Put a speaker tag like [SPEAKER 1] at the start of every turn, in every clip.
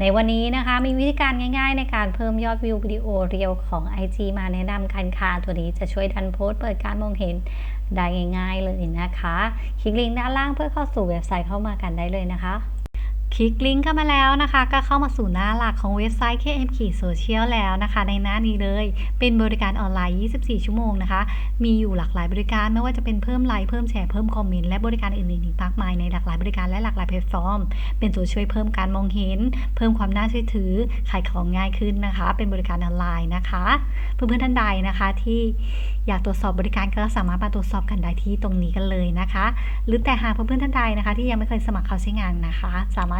[SPEAKER 1] ในวันนี้นะคะมีวิธีการง่ายๆ ในการเพิ่มยอดวิววิดีโอเรียวของ IG มาแนะนำกันค่ะตัวนี้จะช่วยดันโพสต์เปิดการมองเห็นได้ง่ายๆเลยนะคะ คลิกลิงก์ด้านล่างเพื่อเข้าสู่เว็บไซต์เข้ามากันได้เลยนะคะ คลิกลิงก์เข้ามาแล้วนะคะ ก็เข้ามาสู่หน้าหลักของเว็บไซต์ KM ขีดโซเชียลแล้วนะคะ ในหน้านี้เลย เป็นบริการออนไลน์ 24 ชั่วโมงนะคะ มีอยู่หลากหลายบริการไม่ว่าจะเป็นเพิ่มไลค์เพิ่มแชร์เพิ่มคอมเมนต์และบริการอื่นๆอีกมากมายในหลากหลายบริการและหลากหลายแพลตฟอร์ม เป็นตัวช่วยเพิ่มการมองเห็น เพิ่มความน่าเชื่อถือขายของง่ายขึ้นนะคะ เป็นบริการออนไลน์นะคะ เพื่อนๆท่านใดนะคะที่อยากตรวจสอบบริการก็สามารถมาตรวจสอบกันได้ที่ตรงนี้กันเลยนะคะ หรือแต่หากเพื่อนๆท่านใดนะคะ ที่ยังไม่เคยสมัครเข้าใช้งานนะคะ สามารถ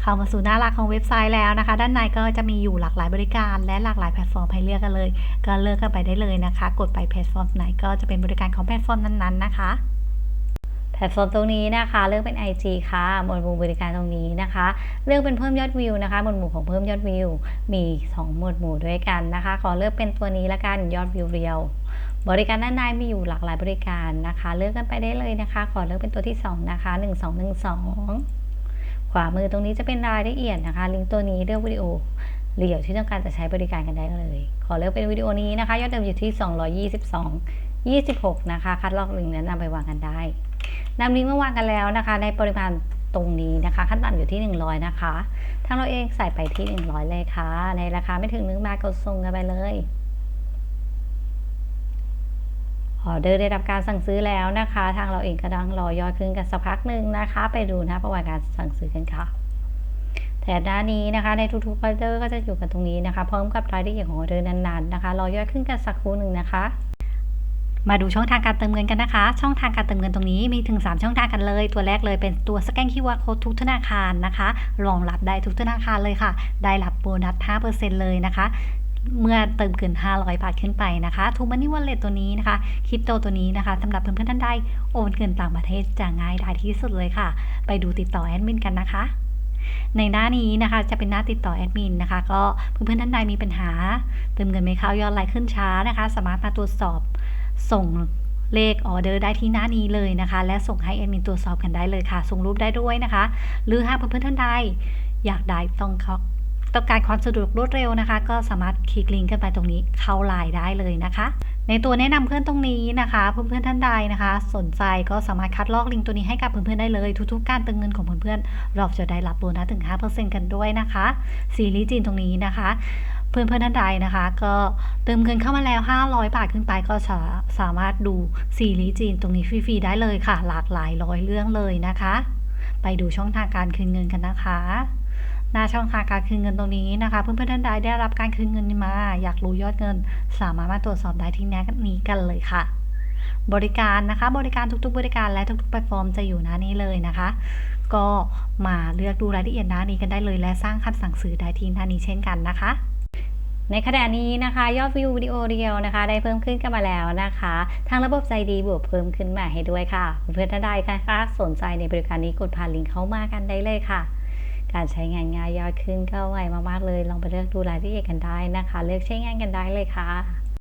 [SPEAKER 1] เข้ามาสู่หน้าหลักของเว็บไซต์แล้วนะคะ ด้านในก็จะมีอยู่หลากหลายบริการและหลากหลายแพลตฟอร์มให้เลือกกันเลย ก็เลือกกันไปได้เลยนะคะ กดไปแพลตฟอร์มไหนก็จะเป็นบริการของแพลตฟอร์มนั้นๆนะคะแพลตฟอร์มตรงนี้นะคะเลือกเป็น IG ค่ะ หมวดหมู่บริการตรงนี้นะคะ เลือกเป็นเพิ่มยอดวิวนะคะหมวดหมู่ของเพิ่มยอดวิว มี 2 หมวดหมู่ด้วยกันนะคะ ขอเลือกเป็นตัวนี้ละกันยอดวิวเรียว บริการด้านในมีอยู่หลากหลายบริการนะคะ เลือกกันไปได้เลยนะคะ ขอเลือกเป็นตัวที่ 2 นะคะ 1212 วามือตรงนี้จะเป็นรายละเอียดนะคะ ลิงก์ตัวนี้เลือกวิดีโอเรียวที่ต้องการจะใช้บริการกันได้เลย ขอเลือกเป็นวิดีโอนี้นะคะ ยอดเดิมอยู่ที่ 222 26 นะคะ คัดลอกลิงก์นั้นนำไปวางกันได้นำลิงก์มาวางกันแล้วนะคะ ในปริมาณตรงนี้นะคะ ขั้นต่ำอยู่ที่ 100 นะคะทางเราเองใส่ไปที่ 100 เลยค่ะ ในราคาไม่ถึงนึงบาทกดส่งกันไปเลย ออเดอร์ได้รับการสั่งซื้อแล้วนะคะ ทางเราเองก็ดังรอยอดขึ้นกันสักพักหนึ่งนะคะ ไปดูนะประวัติการสั่งซื้อกันค่ะแถบด้านนี้นะคะ ในทุกๆออเดอร์ก็จะอยู่กันตรงนี้นะคะ พร้อมกับรายละเอียดของออเดอร์นั้นๆนะคะรอยอดขึ้นกันสักครู่หนึ่งนะคะมาดูช่องทางการเติมเงินกันนะคะ ช่องทางการเติมเงินตรงนี้มีถึง 3 ช่องทางกันเลย ตัวแรกเลยเป็นตัวสแกน QR Code ทุกธนาคารนะคะ รองรับได้ทุกธนาคารเลยค่ะ ได้รับโบนัส 5%เลยนะคะ เมื่อเติมเกิน 500 บาทขึ้นไปนะคะทูมันนี่วอลเล็ตตัวนี้นะคะคริปโตตัวนี้นะคะสำหรับเพื่อนๆท่านใดโอนเงินต่างประเทศจะง่ายไดายที่สุดเลยค่ะ ไปดูติดต่อแอดมินกันนะคะในหน้านี้นะคะจะเป็นหน้าติดต่อแอดมินนะคะ ก็เพื่อนๆท่านใดมีปัญหาเติมเงินไม่เข้ายอดไลน์ขึ้นช้านะคะ สามารถมาตรวจสอบส่งเลขออเดอร์ได้ที่หน้านี้เลยนะคะ และส่งให้แอดมินตรวจสอบกันได้เลยค่ะ ส่งรูปได้ด้วยนะคะ หรือหากเพื่อนๆท่านใดอยากได้ต้องเขา ต้องการความสะดวกรวดเร็วนะคะ ก็สามารถคลิกลิงก์กันไปตรงนี้เข้าไลน์ได้เลยนะคะ ในตัวแนะนำเพื่อนตรงนี้นะคะเพื่อนๆท่านใดนะคะ สนใจก็สามารถคัดลอกลิงก์ตัวนี้ให้กับเพื่อนๆได้เลยทุกๆ การเติมเงินของเพื่อนๆเราจะได้รับโบนัสถึง 5%กันด้วยนะคะซีรีส์จีนตรงนี้นะคะเพื่อนเพื่อนท่านใดนะคะ ก็เติมเงินเข้ามาแล้ว 500 บาทขึ้นไปก็สาสามารถดูซีรีส์จีนตรงนี้ฟรีๆได้เลยค่ะ หลากหลายร้อยเรื่องเลยนะคะ ไปดูช่องทางการคืนเงินกันนะคะ หน้าช่องทางการคืนเงินตรงนี้นะคะ เพื่อนๆท่านใดได้รับการคืนเงินมา อยากรู้ยอดเงิน สามารถมาตรวจสอบได้ที่หน้านี้กันเลยค่ะ บริการนะคะบริการทุกๆ บริการและทุกๆแพลตฟอร์มจะอยู่หน้านี้เลยนะคะ ก็มาเลือกดูรายละเอียดหน้านี้กันได้เลย และสร้างคัดสั่งซื้อได้ที่หน้านี้เช่นกันนะคะในขณะนี้นะคะ ยอดวิววิดีโอเรียวนะคะ ได้เพิ่มขึ้นกันมาแล้วนะคะ ทางระบบใจดีบวกเพิ่มขึ้นมาให้ด้วยค่ะ เพื่อนๆท่านใดนะคะสนใจในบริการนี้กดผ่านลิงก์เข้ามากันได้เลยค่ะ การใช้งานง่ายยอดขึ้นก็ไวมากๆเลย ลองไปเลือกดูรายละเอียดกันได้นะคะ เลือกใช้งานกันได้เลยค่ะ